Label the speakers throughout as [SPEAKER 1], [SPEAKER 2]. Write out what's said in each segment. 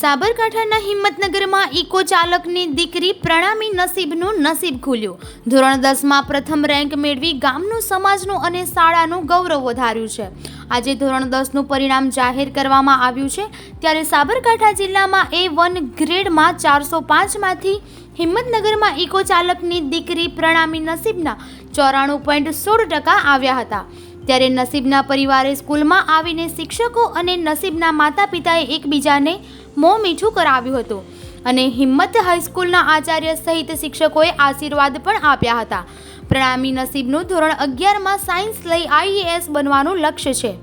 [SPEAKER 1] સાબરકાંઠાના હિંમતનગરમાં ઇકો ચાલકની દીકરી પ્રણામી નસીબનું નસીબ ખુલ્યું. ધોરણ દસમાં પ્રથમ રેન્ક મેળવી ગામનું, સમાજનું અને શાળાનું ગૌરવ વધાર્યું છે. આજે ધોરણ દસનું પરિણામ જાહેર કરવામાં આવ્યું છે. ત્યારે સાબરકાંઠા જિલ્લામાં એ વન ગ્રેડમાં ચારસો પાંચમાંથી હિંમતનગરમાં ઇકો ચાલકની દીકરી પ્રણામી નસીબના ચોરાણું પોઈન્ટ સોળ ટકા આવ્યા હતા. ત્યારે નસીબના પરિવારે સ્કૂલમાં આવીને શિક્ષકો અને નસીબના માતા પિતાએ એકબીજાને મોં મીઠું કરાવ્યું હતું. અને હિંમત હાઈસ્કૂલના આચાર્ય સહિત શિક્ષકોએ આશીર્વાદ પણ આપ્યા હતા. પ્રણામી નસીબનું ધોરણ અગિયારમાં સાયન્સ લઈ આઈએએસ બનવાનું લક્ષ્ય છે.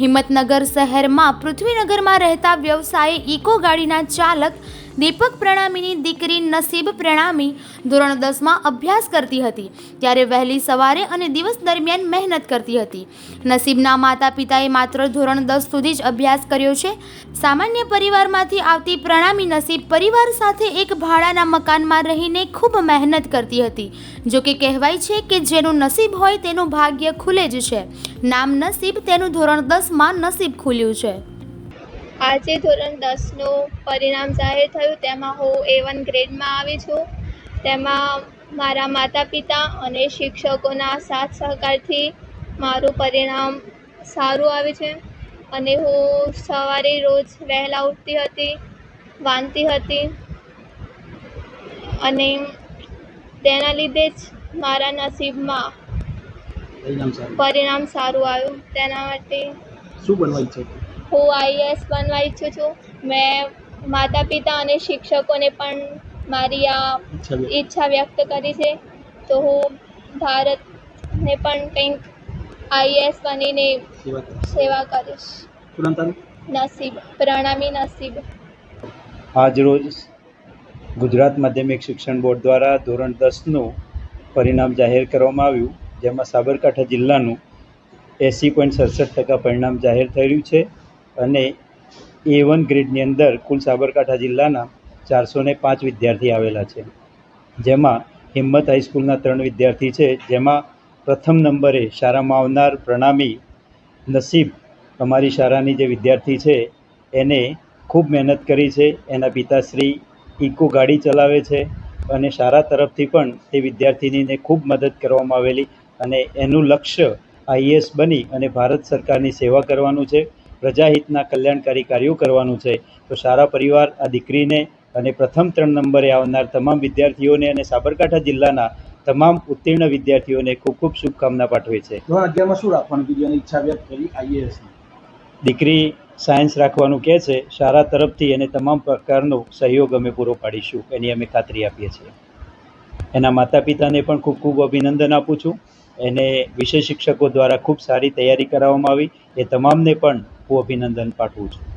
[SPEAKER 1] હિંમતનગર શહેરમાં પૃથ્વીનગરમાં રહેતા વ્યવસાયે ઇકો ગાડીના ચાલક દીપક પ્રણામીની દીકરી નસીબ પ્રણામી ધોરણ દસમાં અભ્યાસ કરતી હતી. ત્યારે વહેલી સવારે અને દિવસ દરમિયાન મહેનત કરતી હતી. નસીબના માતા પિતાએ માત્ર ધોરણ દસ સુધી જ અભ્યાસ કર્યો છે. સામાન્ય પરિવારમાંથી આવતી પ્રણામી નસીબ પરિવાર સાથે એક ભાડાના મકાનમાં રહીને ખૂબ મહેનત કરતી હતી. જોકે કહેવાય છે કે જેનું નસીબ હોય તેનું ભાગ્ય ખુલે જ છે. નામ નસીબ તેનું ધોરણ દસમાં નસીબ ખુલ્યું છે.
[SPEAKER 2] આજે ધોરણ દસનું પરિણામ જાહેર થયું. તેમાં હું એ વન ગ્રેડમાં આવી છું. તેમાં મારા માતા પિતા અને શિક્ષકોના સાથ સહકારથી મારું પરિણામ સારું આવ્યું છે. અને હું સવારે રોજ વહેલા ઉઠતી હતી વાંચતી હતી અને તેના લીધે જ મારા નસીબમાં
[SPEAKER 3] પરિણામ સારું.
[SPEAKER 2] આવ્યું. તેના માટે
[SPEAKER 3] શું બનવા ઈચ્છે
[SPEAKER 2] હું આઈએએસ બનવા ઈચ્છું છું. મેં માતા પિતા અને શિક્ષકોને પણ મારી આ
[SPEAKER 3] ઈચ્છા વ્યક્ત
[SPEAKER 2] કરી છે. તો હું ભારતને પણ કંઈક આઈએએસ બનીને
[SPEAKER 3] સેવા
[SPEAKER 2] કરીશ. નસીબ પ્રણામી નસીબ.
[SPEAKER 4] આજરોજ ગુજરાત માધ્યમિક શિક્ષણ બોર્ડ દ્વારા ધોરણ દસનું પરિણામ જાહેર કરવામાં આવ્યું જેમાં સાબરકાંઠા જિલ્લાનું એંસી પોઈન્ટ સડસઠ ટકા પરિણામ જાહેર થયું છે. અને એ વન ગ્રેડની અંદર કુલ સાબરકાંઠા જિલ્લાના ચારસો ને પાંચ વિદ્યાર્થી આવેલા છે. જેમાં હિંમત હાઈસ્કૂલના ત્રણ વિદ્યાર્થી છે. જેમાં પ્રથમ નંબરે શાળામાં આવનાર પ્રણામી નસીબ અમારી શાળાની જે વિદ્યાર્થી છે, એને ખૂબ મહેનત કરી છે. એના પિતાશ્રી ઇકો ગાડી ચલાવે છે અને શાળા તરફથી પણ તે વિદ્યાર્થિનીને ખૂબ મદદ કરવામાં આવેલી અને એનું લક્ષ્ય આઈએસ બની અને ભારત સરકારની સેવા કરવાનું છે. પ્રજાહિતના કલ્યાણકારી કાર્યો કરવાનું છે. તો સારા પરિવાર આ દીકરીને અને પ્રથમ ત્રણ નંબરે આવનાર તમામ વિદ્યાર્થીઓને અને સાબરકાંઠા જિલ્લાના તમામ ઉત્તીર્ણ વિદ્યાર્થીઓને ખૂબ ખૂબ શુભકામના પાઠવે છે.
[SPEAKER 3] ધોરણ અગિયારમાં શું રાખવાનું? કીધું ઈચ્છા વ્યક્ત કરી આઈએએસ
[SPEAKER 4] દીકરી સાયન્સ રાખવાનું કહે છે. શાળા તરફથી એને તમામ પ્રકારનો સહયોગ અમે પૂરો પાડીશું. એની અમે ખાતરી આપીએ છીએ. એના માતા પિતાને પણ ખૂબ ખૂબ અભિનંદન આપું છું. એને વિષય શિક્ષકો દ્વારા ખૂબ સારી તૈયારી કરાવવામાં આવી. એ તમામને પણ હું અભિનંદન પાઠવું છું.